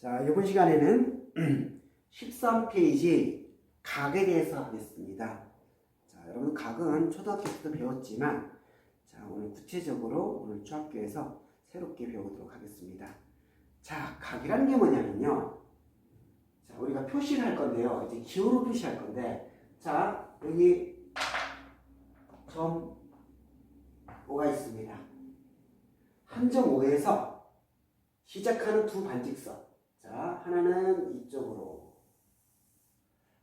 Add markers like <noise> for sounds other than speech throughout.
자, 이번 시간에는 <clears throat> 13페이지 각에 대해서 하겠습니다. 자, 여러분 각은 초등학교 때도 배웠지만 자, 오늘 구체적으로 오늘 중학교에서 새롭게 배우도록 하겠습니다. 자, 각이라는 게 뭐냐면요. 자, 우리가 표시를 할 건데요. 이제 기호로 표시할 건데 자, 여기 점 5가 있습니다. 한점 5에서 시작하는 두 반직선. 자, 하나는 이쪽으로,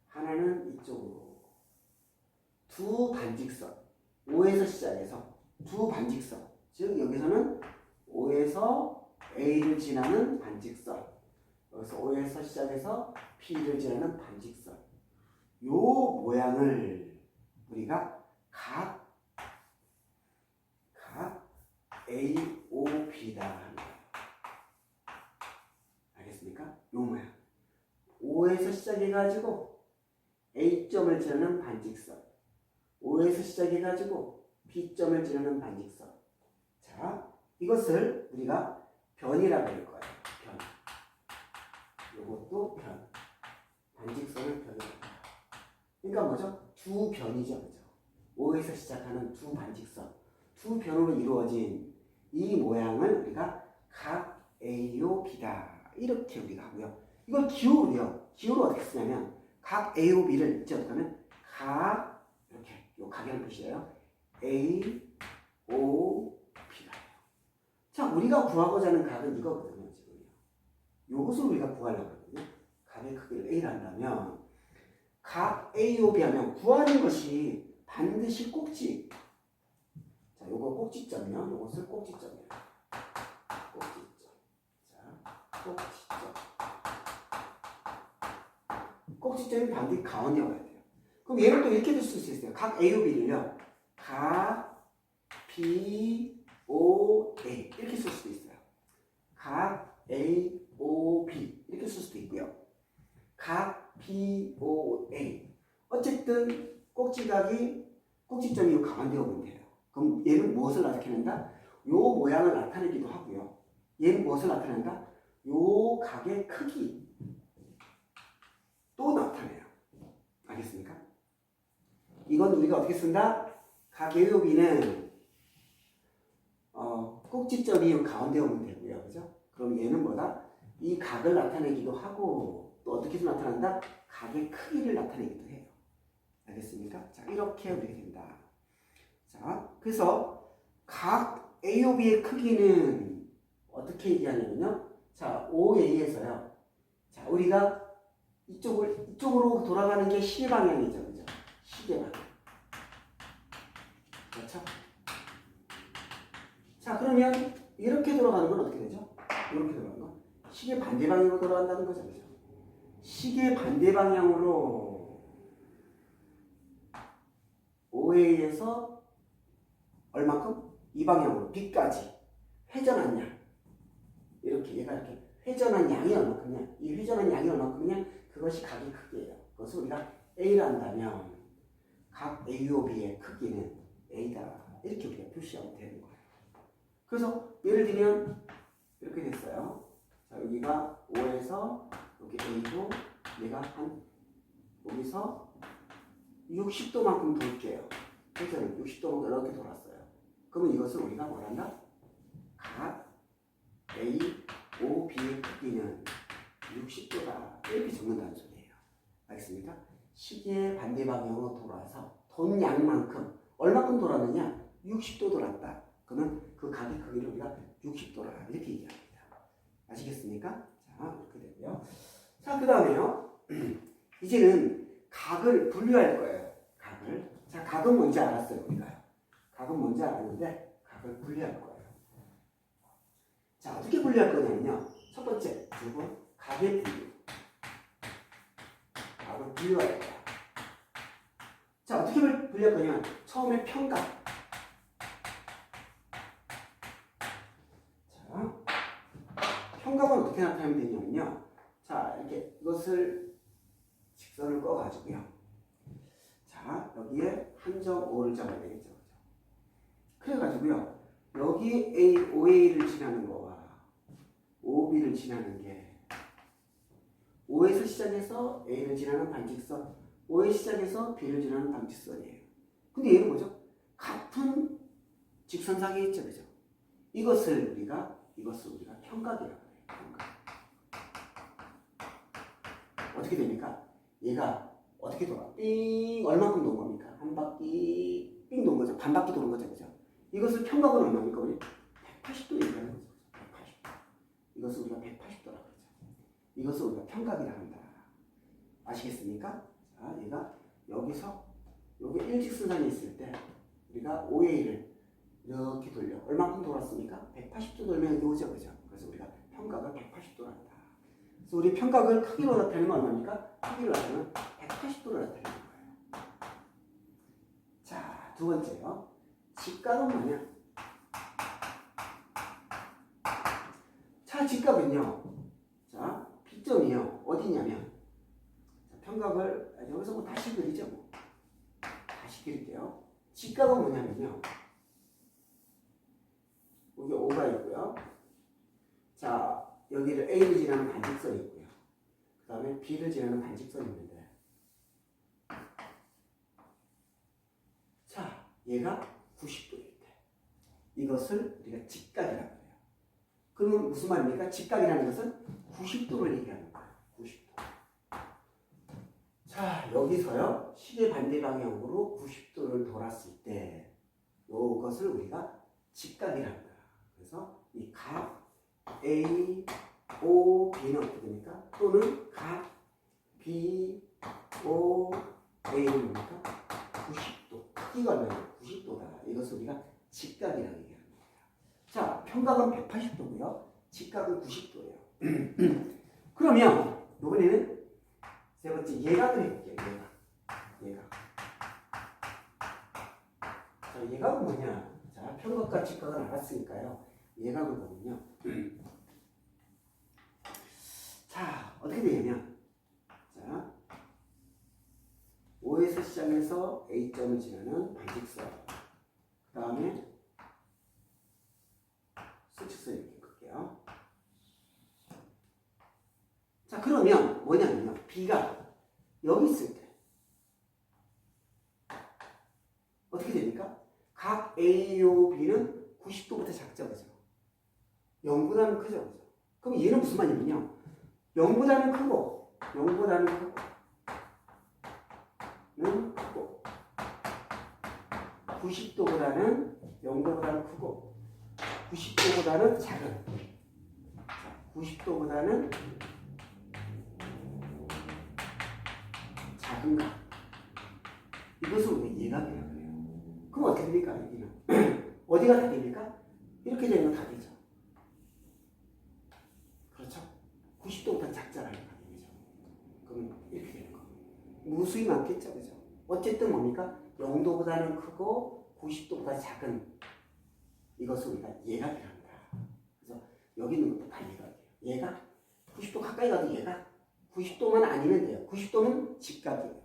하나는 이쪽으로. 두 반직선. 5에서 시작해서 두 반직선. 즉, 여기서는 5에서 A를 지나는 반직선. 여기서 5에서 시작해서 P를 지나는 반직선. 요 모양을 우리가 각, 각 AOB다 합니다. 알겠습니까? 요 모양. 5에서 시작해가지고 A점을 지르는 반직선. 5에서 시작해가지고 B점을 지르는 반직선. 자, 이것을 우리가 변이라고 할 거예요. 변. 요것도 변. 반직선을 변이라고. 그러니까 뭐죠? 두 변이죠. 그죠? 5에서 시작하는 두 반직선. 두 변으로 이루어진 이 모양을 우리가 각 A요 B다. 이렇게 우리가 하고요. 이걸 기호로요. 기호로 어떻게 쓰냐면 각 A요 B를 이제 어떻게 하면 각 이렇게 요 각이라는 표시예요. A O B가 돼요. 자, 우리가 구하고자 하는 각은 이거거든요. 지금요. 요것을 우리가 구하려고 하거든요. 각의 크기를 A를 한다면 각 A, O, B 하면 구하는 것이 반드시 꼭지 자, 요거 꼭지점이요. 요것을 꼭지점이에요. 꼭지점. 자, 꼭지점. 꼭지점이 반드시 가운데 와야 돼요. 그럼 얘를 또 이렇게 쓸 수 있어요. 각 A, O, B를요. 각 B, O, A 이렇게 쓸 수도 있어요. 각 A, O, B 이렇게 쓸 수도 있고요. 각 B, O, A 어쨌든 꼭지각이 꼭지점이 가운데 오면 돼요. 그럼 얘는 무엇을 나타낸다? 요 모양을 나타내기도 하고요. 얘는 무엇을 나타낸다? 요 각의 크기 또 나타내요. 알겠습니까? 이건 우리가 어떻게 쓴다? 각의 요비는 어, 꼭지점이 가운데 오면 되고요. 그죠? 그럼 얘는 뭐다? 이 각을 나타내기도 하고 또 어떻게도 나타난다? 각의 크기를 나타내기도 해요. 알겠습니까? 자, 이렇게 우리가 된다. 자, 그래서 각 AOB의 크기는 어떻게 얘기하냐면요. 자, OA에서요. 자, 우리가 이쪽을 이쪽으로 돌아가는 게 시계 방향이죠, 그죠? 시계 방향. 그렇죠? 자, 그러면 이렇게 돌아가는 건 어떻게 되죠? 이렇게 돌아가는 건 시계 반대 방향으로 돌아간다는 거죠, 그죠? 시계 반대 방향으로 OA에서 얼마큼? 이 방향으로 B까지 회전한 양 이렇게 얘가 이렇게 회전한 양이 얼마큼이냐? 이 회전한 양이 얼마큼이냐? 그것이 각의 크기예요. 그것을 우리가 A라 한다면 각 AOB의 크기는 A다. 이렇게 우리가 표시하면 되는 거예요. 그래서 예를 들면 이렇게 됐어요. 자 여기가 5에서 여기 A고 얘가 한 여기서 60도만큼 돌게요. 회전을 60도만큼 이렇게 돌았어요. 그러면 이것을 우리가 뭐란다? 각 A, O, B의 크기는 60도다 이렇게 적는다는 소리예요. 알겠습니까? 시계의 반대 방향으로 돌아서 돈 양만큼 얼마큼 돌았느냐? 60도 돌았다. 그러면 그 각의 크기를 우리가 60도라 이렇게 얘기합니다. 아시겠습니까? 자 이렇게 되고요. 자 그 다음에요. <clears throat> 이제는 각을 분류할 거예요. 각을. 자 각은 뭔지 알았어요 우리가. 각은 뭔지 알았는데 각을 분리할 거예요. 자 어떻게 분리할 거냐면요. 첫 번째 두번 각의 분류. 각을 분류할 거야. 자 어떻게 분- 분리할 거냐? 처음에 평각. 자 평각은 어떻게 나타내면 되냐면요. 자 이렇게 이것을 직선을 꺼가지고요. 자 여기에 한점 5를 잡아야 되겠죠. 그래가지고요. 여기 A, OA를 지나는 거와 OB를 지나는 게 O에서 시작해서 A를 지나는 반직선, O에 시작해서 B를 지나는 반직선이에요. 근데 얘는 뭐죠? 같은 직선상에 있죠, 그죠? 이것을 우리가 이것을 우리가 평각이라고 해요. 평각. 어떻게 됩니까? 얘가 어떻게 돌아? 삥 얼마큼 도는 겁니까? 한 바퀴 삥 도는 거죠. 반 바퀴 도는 거죠, 그죠? 이것을 평각은 얼마입니까? 우리 180도 얘기하는 거죠. 180도. 이것을 우리가 180도라고 그러죠. 이것을 우리가 평각이라 한다. 아시겠습니까? 자, 얘가 여기서 여기 일직선상에 있을 때 우리가 OA를 이렇게 돌려 얼마큼 돌았습니까? 180도 돌면 여기 오죠, 그죠? 그래서 우리가 평각을 180도로 한다. 그래서 우리 평각을 크기로 나타내면 얼마입니까? 크기로 나타내면 180도로 나타내는 거예요. 자, 두 번째요. 직각은 뭐냐? 자, 직각은요. 자, B점이요. 어디냐면 자, 평각을 아, 여기서 뭐 다시 그리죠. 뭐. 다시 그릴게요. 직각은 뭐냐면요. 여기 O가 있고요. 자, 여기를 A를 지나는 반직선이 있고요. 그 다음에 B를 지나는 반직선이 있는데 자, 얘가 90도일 때 이것을 우리가 직각이라고. 그러면 무슨 말입니까? 직각이라는 것은 90도를 얘기하는 거예요. 90도. 자, 여기서요. 시계 반대 방향으로 90도를 돌았을 때 이것을 우리가 직각이라고 해요. 그래서 이 각 A, O, B는 어떻게 됩니까? 또는 각 B, O, A는 뭡니까? 90도. 크기가 얼마냐? 90도다. 이것을 우리가 직각이라고 얘기합니다. 자, 평각은 180도고요. 직각은 90도예요. <clears throat> 그러면 이번에는 세 번째 예각을 해볼게요. 예각. 예각. 자, 예각은 뭐냐? 자, 평각과 직각은 알았으니까요. 예각을 보면요. <clears throat> 자, 어떻게 되냐면, 자, O에서 시작해서 A점을 지나는 반직선. 그 다음에 수직선 이렇게 끌게요. 자, 그러면 뭐냐면요. B가 여기 있을 때 어떻게 됩니까? 각 A요 B는 90도부터 작죠, 그죠? 0보다는 크죠, 그죠? 그럼 얘는 무슨 말이냐면요. 0보다는 크고, 0보다는 크고, 는 크고, 90도보다는 0도보다는 크고, 90도보다는 작은. 자, 90도보다는 작은 각. 이것을 우리가 예각이라고 해요. 그럼 어떻게 됩니까? 여기는 <clears throat> 어디가 다 됩니까? 이렇게 되면 다 되죠. 그렇죠? 90도보다 작잖아요, 가격이죠. 그럼 이렇게 되는 거. 무수히 많겠죠, 그죠? 어쨌든 뭡니까? 0도보다는 크고 90도보다 작은 이것을 우리가 예각이라 한다. 그래서 여기 있는 것도 다 예각이에요. 예각? 90도 가까이 가도 예각? 90도만 아니면 돼요. 90도는 직각이에요.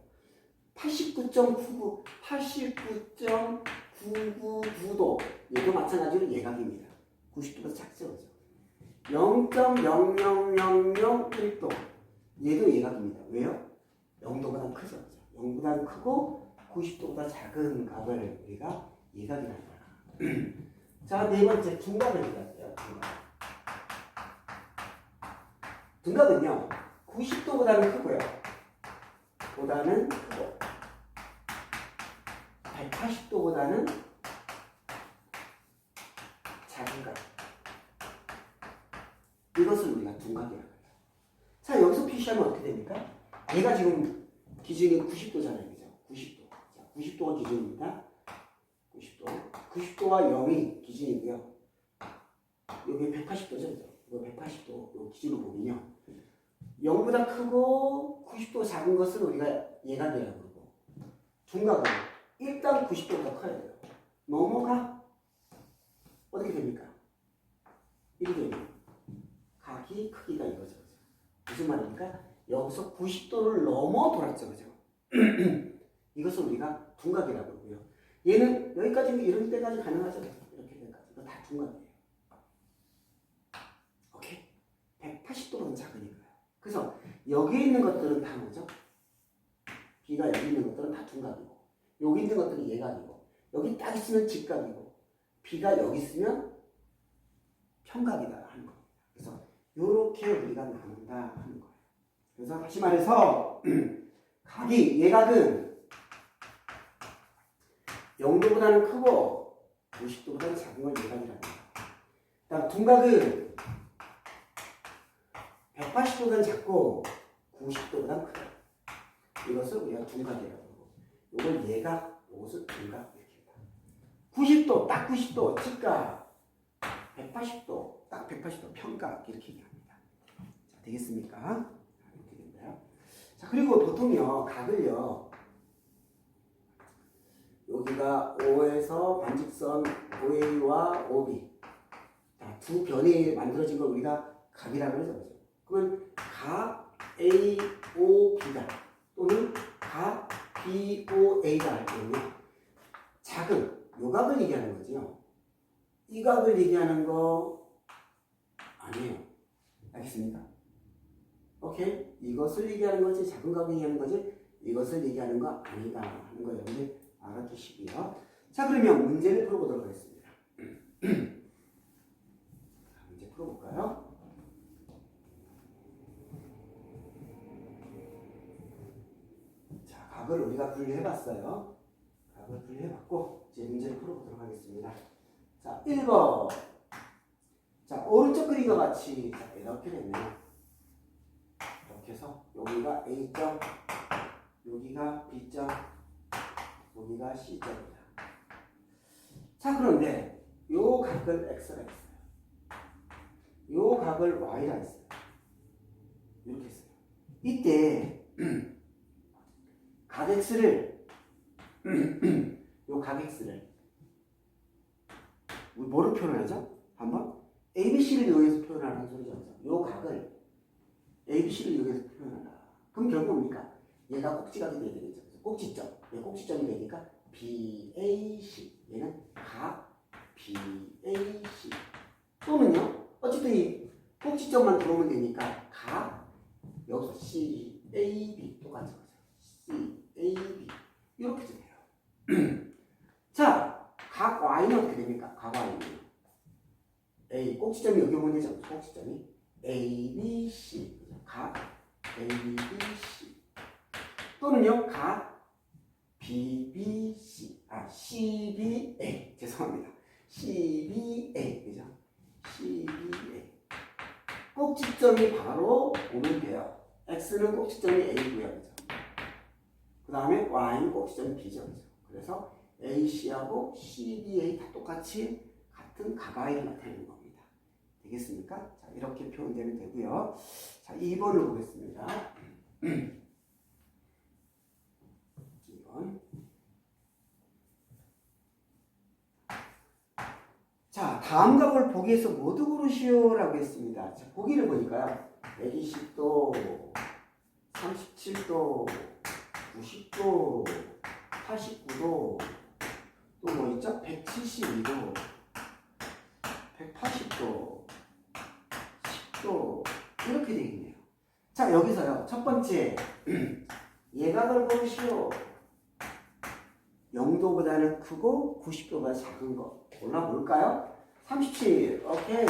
89.99, 89.999도 얘도 마찬가지로 예각입니다. 90도보다 작죠, 그죠? 0.00001도 얘도 예각입니다. 왜요? 0도보다 크죠, 그죠? 0보다 크고 90도보다 작은 값을 우리가 예각이라는 거야. <clears throat> 자, 네 번째 둔각을 얘기할게요. 둔각. 둔각 은요, 90도보다는 크고요. 보다는 크고, 180도보다는 작은 각. 이것을 우리가 둔각이라고 해요. 자, 여기서 표시하면 어떻게 됩니까? 얘가 지금 기준이 90도잖아요. 그죠? 90도. 자, 90도가 기준입니다. 90도. 90도와 0이 기준이고요. 여기 180도죠. 이거 180도 요 기준으로 보면요. 0보다 크고 90도 작은 것을 우리가 예각이라고 그러고 중각은 일단 90도보다 커야 돼요. 넘어가 어떻게 됩니까? 이렇게 됩니다. 각이 크기가 이거죠. 그죠? 무슨 말입니까? 여기서 90도를 넘어 돌았죠. 그죠? <clears throat> 이것을 우리가 둔각이라고 그러고요. 얘는 여기까지 이런 때까지 가능하죠. 이렇게 때까지. 이거 다 둔각이에요. 오케이? 180도로는 작으니까요. 그래서 여기 있는 것들은 다 뭐죠? B가 여기 있는 것들은 다 둔각이고 여기 있는 것들은 예각이고 여기 딱 있으면 직각이고 B가 여기 있으면 평각이다 하는 겁니다. 그래서 이렇게 우리가 나눈다 하는 거예요. 그래서 다시 말해서 <clears throat> 각이 예각은 0도보다는 크고 90도보다는 작은 걸 예각이라고. 그다음 둔각은 180도보다는 작고 90도보다는 크다. 이것을 우리가 둔각이라고 하고 이걸 예각, 이것을 둔각 이렇게 합니다. 90도, 딱 90도, 직각 180도, 딱 180도 평각 이렇게 얘기합니다. 자, 되겠습니까? 자, 그리고 보통요, 각을요, 여기가 O에서 반직선 OA와 OB 자, 두 변이 만들어진 걸 우리가 각이라고 그러죠. 그러면 각 AOB다 또는 각 BOA다 할 때는 작은 요 각을 얘기하는 거지요. 이 각을 얘기하는 거 아니에요. 알겠습니까? 오케이? 이것을 얘기하는 거지 작은 각을 얘기하는 거지 이것을 얘기하는 거 아니다 하는 거 여러분들 알아두시고요. 자 그러면 문제를 풀어보도록 하겠습니다. 자, <clears throat> 문제 풀어볼까요? 자 각을 우리가 분류해봤어요. 각을 분류해봤고 이제 문제를 풀어보도록 하겠습니다. 자 1번 자 오른쪽 그림과 같이 자, 이렇게 됐네요. 이렇게 해서 여기가 A점 여기가 B점 여기가 C점이다. 자 그런데 요 각을 X라 했어요. 요 각을 Y라 했어요. 이렇게 했어요. 이때 <clears throat> 각 X를 <clears throat> 요각 X를 뭐로 표현하죠? 한번 ABC를 이용해서 표현하는 소리죠. 요 각을 ABC를 이용해서 표현하라. 그럼 결국 뭡니까? 얘가 꼭지각이 돼야 되겠죠. 꼭지점. 얘 꼭지점이 되니까 BAC. 얘는 각 BAC. 또는요. 어쨌든 이 꼭지점만 들어오면 되니까 각 여기서 CAB 똑같은 거죠. CAB 이렇게 돼요. <clears throat> 자, 각 Y는 어떻게 됩니까? 각 Y는 A 꼭지점이 여기 오면 되죠. 꼭지점이 A, B, C. 각 A, B, C. 또는요, 각 B, B, C. 아, C, B, A. 죄송합니다. C, B, A. 그죠? C, B, A. 꼭지점이 바로 오면 돼요. X는 꼭지점이 A고요. 그죠? 그 다음에 Y는 꼭지점이 B죠. 그죠? 그래서 AC하고 CBA 다 똑같이 같은 가가이를 나타내는 겁니다. 되겠습니까? 자, 이렇게 표현되면 되고요. 자, 2번을 보겠습니다. <clears throat> 2번. 자, 다음 각을 보기에서 모두 고르시오 라고 했습니다. 자, 보기를 보니까요. 120도, 37도, 90도, 89도, 또 뭐 있죠? 172도, 180도, 10도 이렇게 되어 있네요. 자 여기서요 첫 번째 예각을 보시오. 0도보다는 크고 90도보다 작은 거 골라볼까요? 37 오케이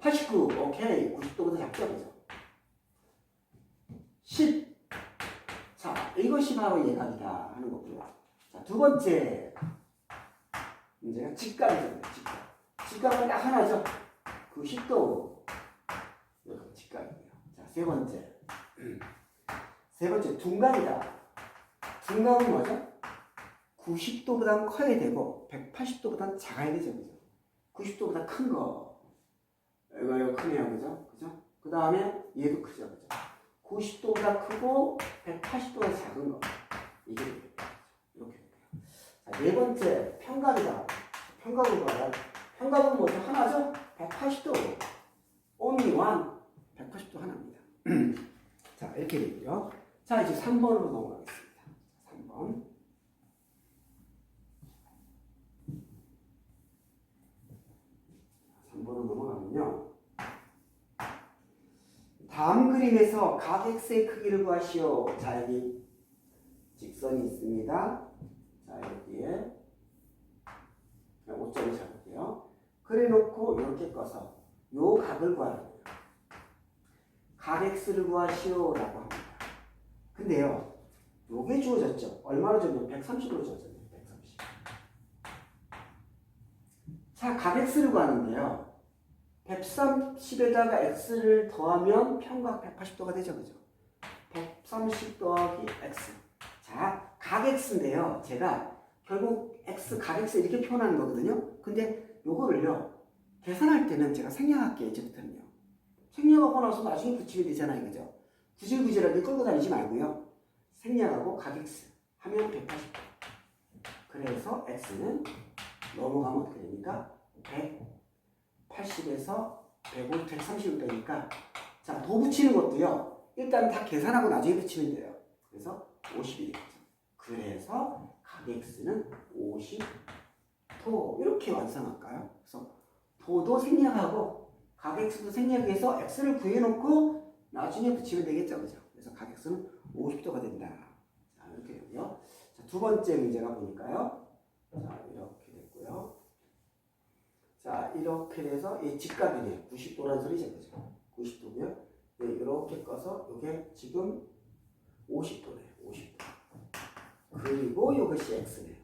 89 오케이 90도보다 작죠 그죠? 10 자, 이것이 바로 예각이다 하는 거고요. 자, 두 번째 문제가 직각이죠. 직각. 직각은 딱 하나죠. 90도. 이렇게 직각이고요. 자, 세 번째. 세 번째, 둔각이다. 둔각은 뭐죠? 90도보다 커야 되고 180도보다 작아야 되죠. 그죠? 90도보다 큰 거. 이거, 이거 크네요. 그죠? 그죠? 그 다음에 얘도 크죠. 그죠? 90도보다 크고 180도가 작은 거. 이게. 이렇게 돼요. 자, 네 번째, 평각이다. 평각은 뭐야? 평각은 뭐죠? 하나죠? 180도. only one. 180도 하나입니다. <clears throat> 자, 이렇게 되고요. 자, 이제 3번으로 넘어가겠습니다. 3번. 자, 3번으로 넘어가면요. 그림에서 각 x의 크기를 구하시오. 자 여기 직선이 있습니다. 자 여기에 5점을 잡을게요. 그래 놓고 이렇게 꺼서 요 각을 구하는 거예요. 각 x를 구하시오 라고 합니다. 근데요, 요게 주어졌죠. 얼마로 줬냐면 130으로 주어졌네요. 130. 자, 각 x를 구하는데요. 130에다가 x를 더하면 평각 180도가 되죠. 그죠? 130 더하기 x. 자, 각 x인데요. 제가 결국 x, 각 x 이렇게 표현하는 거거든요. 근데 요거를요. 계산할 때는 제가 생략할게요. 이제부터는요. 생략하고 나서 나중에 붙이면 되잖아요. 그죠? 구질구질하게 끌고 다니지 말고요. 생략하고 각 x 하면 180도. 그래서 x는 넘어가면 어떻게 됩니까? 180에서 150, 130을 빼니까 자, 도 붙이는 것도요. 일단 다 계산하고 나중에 붙이면 돼요. 그래서 50이 되겠죠. 그래서 각 x는 50도 이렇게 완성할까요? 그래서 도도 생략하고 각 x도 생략해서 x를 구해놓고 나중에 붙이면 되겠죠, 그죠? 그래서 각 x는 50도가 된다. 자, 이렇게 되고요. 자, 두 번째 문제가 보니까요. 자, 이렇게 됐고요. 자, 이렇게 돼서 이 직각이네. 90도란 소리죠, 그죠? 90도고요. 네, 이렇게 꺼서 이게 지금 50도네요. 50도. 그리고 이것이 x네요.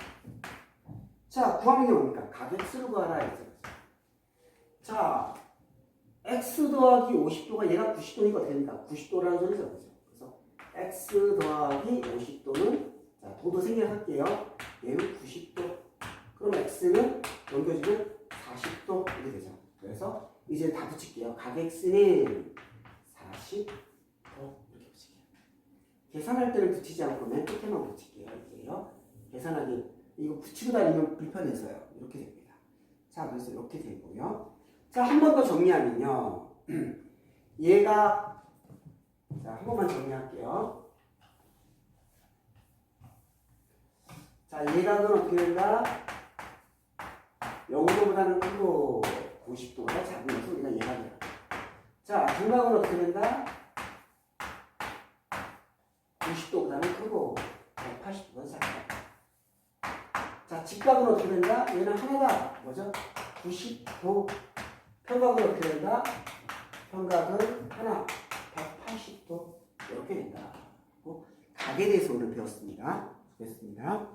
자, 구하는 게 뭡니까? 각 x를 구하라 이죠. 자, x 더하기 50도가 얘가 90도니까 어떻게 됩니까? 90도라는 소리죠. 그죠? 그래서 x 더하기 50도는 자, 도도 생략할게요. 얘는 90도. 그럼 x는 넘겨주면 40도 이렇게 되죠. 그래서 이제 다 붙일게요. 각 x는 40도 이렇게 붙일게요. 계산할 때는 붙이지 않고 맨 끝에만 붙일게요. 이게요. 계산하기 이거 붙이고 다니면 불편해서요. 이렇게 됩니다. 자, 그래서 이렇게 되고요. 자, 한 번 더 정리하면요. <clears throat> 얘가 자, 한 번만 정리할게요. 자, 얘각은 어떻게 된다? 0도보다는 크고 90도보다 작으면서 우리가 얘각이라. 자, 중각은 어떻게 된다? 90도보다는 크고 180도보다 작다. 자, 직각은 어떻게 된다? 얘는 하나다. 뭐죠? 90도. 평각은 어떻게 된다? 평각은 하나. 180도. 이렇게 된다. 각에 대해서 오늘 배웠습니다. 수고했습니다.